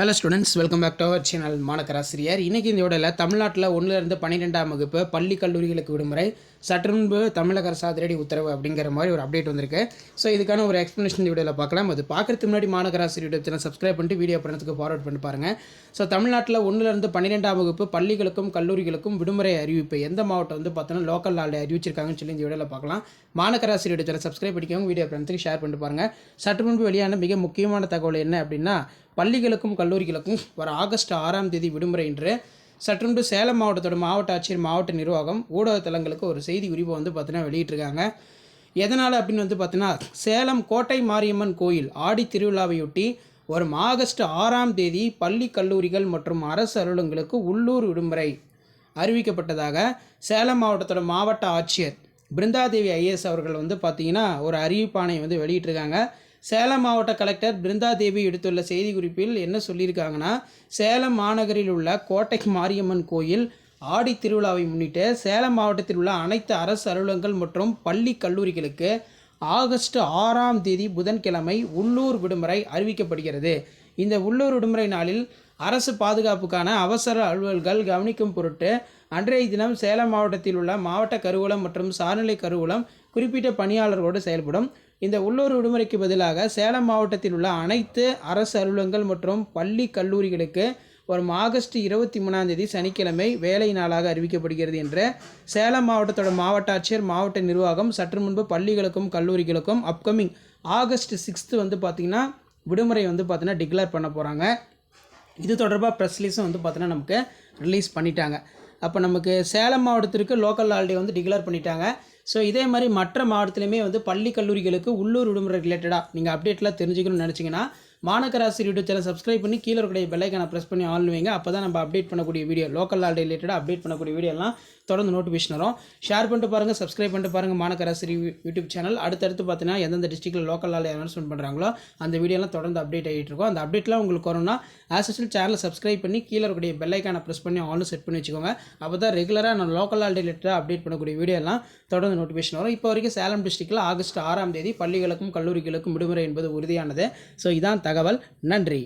Hello students welcome back to our channel மாணக்கராசிரியர் இன்றைக்கி இந்த விடையில் தமிழ்நாட்டில் ஒன்றுலேருந்து பன்னிரெண்டாம் வகுப்பு பள்ளி கல்லூரிகளுக்கு விடுமுறை சற்று முன்பு தமிழக அரசு அதிரடி உத்தரவு அப்படிங்கிற மாதிரி ஒரு அப்டேட் வந்திருக்கு. ஸோ இதுக்கான ஒரு எக்ஸ்ப்ளனேஷன் இந்த வீடியோவில் பார்க்கலாம். அது பார்க்குறதுக்கு முன்னாடி மாநகராசிரியர் யூடியூப் சேனல் சப்ஸ்கிரைப் பண்ணிட்டு வீடியோ பண்ணுறதுக்கு ஃபார்வர்ட் பண்ணி பாருங்கள் ஸோ தமிழ்நாட்டில் ஒன்றுலேருந்து பன்னிரெண்டாம் வகுப்பு பள்ளிகளுக்கும் கல்லூரிகளுக்கும் விடுமுறை அறிவிப்பு எந்த மாவட்டம் வந்து பார்த்தோன்னா லோக்கல் நாளில் அறிவிச்சிருக்காங்கன்னு சொல்லி இந்த வீடியோவில் பார்க்கலாம். மாநகராசிரியர் யூடியூப் சேனல் சப்ஸ்கிரைப் பண்ணிக்கோங்க. வீடியோ பண்ணுறதுக்கு ஷேர் பண்ணிட்டு பாருங்கள் சற்று முன்பு வெளியான மிக முக்கியமான தகவல் என்ன அப்படின்னா பள்ளிகளுக்கும் கல்லூரிகளுக்கும் வர ஆகஸ்ட் ஆறாம் தேதி விடுமுறை என்று சற்றுண்டு சேலம் மாவட்டத்தோட மாவட்ட ஆட்சியர் மாவட்ட நிர்வாகம் ஊடகத்தலங்களுக்கு ஒரு செய்தி குறிப்பை வந்து பார்த்தீங்கன்னா வெளியிட்டிருக்காங்க. எதனால் அப்படின்னு வந்து பார்த்தீங்கன்னா சேலம் கோட்டை மாரியம்மன் கோயில் ஆடி திருவிழாவையொட்டி வரும் ஆகஸ்ட் ஆறாம் தேதி பள்ளி கல்லூரிகள் மற்றும் அரசு அலுவலகங்களுக்கு உள்ளூர் விடுமுறை அறிவிக்கப்பட்டதாக சேலம் மாவட்டத்தோட மாவட்ட ஆட்சியர் பிருந்தாதேவி ஐஏஎஸ் அவர்கள் வந்து பார்த்திங்கன்னா ஒரு அறிவிப்பானை வந்து வெளியிட்டிருக்காங்க. சேலம் மாவட்ட கலெக்டர் பிருந்தாதேவி எடுத்துள்ள செய்திக்குறிப்பில் என்ன சொல்லியிருக்காங்கன்னா சேலம் மாநகரில் உள்ள கோட்டை மாரியம்மன் கோயில் ஆடி திருவிழாவை முன்னிட்டு சேலம் மாவட்டத்தில் உள்ள அனைத்து அரசு அலுவலகங்கள் மற்றும் பள்ளி கல்லூரிகளுக்கு ஆகஸ்ட் ஆறாம் தேதி புதன்கிழமை உள்ளூர் விடுமுறை அறிவிக்கப்படுகிறது. இந்த உள்ளூர் விடுமுறை நாளில் அரசு பாதுகாப்புக்கான அவசர அலுவல்கள் கவனிக்கும் பொருட்டு அன்றைய தினம் சேலம் மாவட்டத்தில் உள்ள மாவட்ட கருவூலம் மற்றும் சார்நிலை கருவூலம் குறிப்பிட்ட பணியாளர்களோடு செயல்படும். இந்த உள்ளூர் விடுமுறைக்கு பதிலாக சேலம் மாவட்டத்தில் உள்ள அனைத்து அரசு அலுவலகங்கள் மற்றும் பள்ளி கல்லூரிகளுக்கு வரும் ஆகஸ்ட் இருபத்தி மூணாம் தேதி சனிக்கிழமை வேலை நாளாக அறிவிக்கப்படுகிறது என்று சேலம் மாவட்டத்தோட மாவட்ட ஆட்சியர் மாவட்ட நிர்வாகம் சற்று முன்பு பள்ளிகளுக்கும் கல்லூரிகளுக்கும் அப்கமிங் ஆகஸ்ட் சிக்ஸ்த்து வந்து பார்த்திங்கன்னா விடுமுறை வந்து பார்த்திங்கன்னா டிக்ளேர் பண்ண போகிறாங்க இது தொடர்பாக ப்ரெஸ் ரிலீஸும் வந்து பார்த்தீங்கன்னா நமக்கு ரிலீஸ் பண்ணிட்டாங்க. அப்போ நமக்கு சேலம் மாவட்டத்திற்கு லோக்கல் ஹாலிடே வந்து டிக்ளேர் பண்ணிட்டாங்க. ஸோ இதே மாதிரி மற்ற மாவட்டத்துலையுமே வந்து பள்ளி கல்லூரிகளுக்கு உள்ளூர் விடுமுறை ரிலேட்டடாக நீங்கள் அப்டேட்லாம் தெரிஞ்சுக்கணும்னு நினச்சிங்கன்னா மாநகராசி யூடியூப் சேனல் சப்ஸ்கிரைப் பண்ணி கீழே இருக்கிற பெல்லைக்கான ப்ரெஸ் பண்ணி ஆன் வைங்க. அப்போ தான் நம்ம அப்டேட் பண்ணக்கூடிய வீடியோ லோக்கல் ஆல் ரிலேட்டடாக அப்டேட் பண்ணக்கூடிய வீடியோலாம் தொடர்ந்து நோட்டிஃபிகேஷன் வரும். ஷேர் பண்ணிட்டு பாருங்கள் சப்ஸ்கிரைப் பண்ணிட்டு பாருங்கள் மாநகராசி யூடியூப் சேனல் அடுத்தடுத்து பார்த்தீங்கன்னா எந்தெந்த டிஸ்ட்ரிக்ட்டில் லோக்கல் ஆல் அனௌன்ஸ்மெண்ட் பண்ணுறாங்களோ அந்த வீடியோலாம் தொடர்ந்து அப்டேட் ஆகிட்டு இருக்கும். அந்த அப்டேட்லாம் உங்களுக்கு வரும்னா ஆஸ் யூஸ்வல் சேனலை சப்ஸ்கிரைப் பண்ணி கீழே இருக்கக்கூடிய பெல்லைக்கான ப்ரெஸ் பண்ணி ஆன் செட் பண்ணி வச்சுக்கோங்க. அப்போ தான் ரெகுலராக நான் லோக்கல் ஆல் ரிலேட்டடாக அப்டேட் பண்ணக்கூடிய வீடியோலாம் தொடர்ந்து நோட்டிஃபிகேஷன் வரும். இப்போ வரைக்கும் சேலம் டிஸ்ட்ரிக்ட்டில் ஆகஸ்ட் ஆறாம் தேதி பள்ளிகளுக்கும் கல்லூரிகளுக்கும் விடுமுறை என்பது உறுதியானது. ஸோ இதான் தகவல். நன்றி.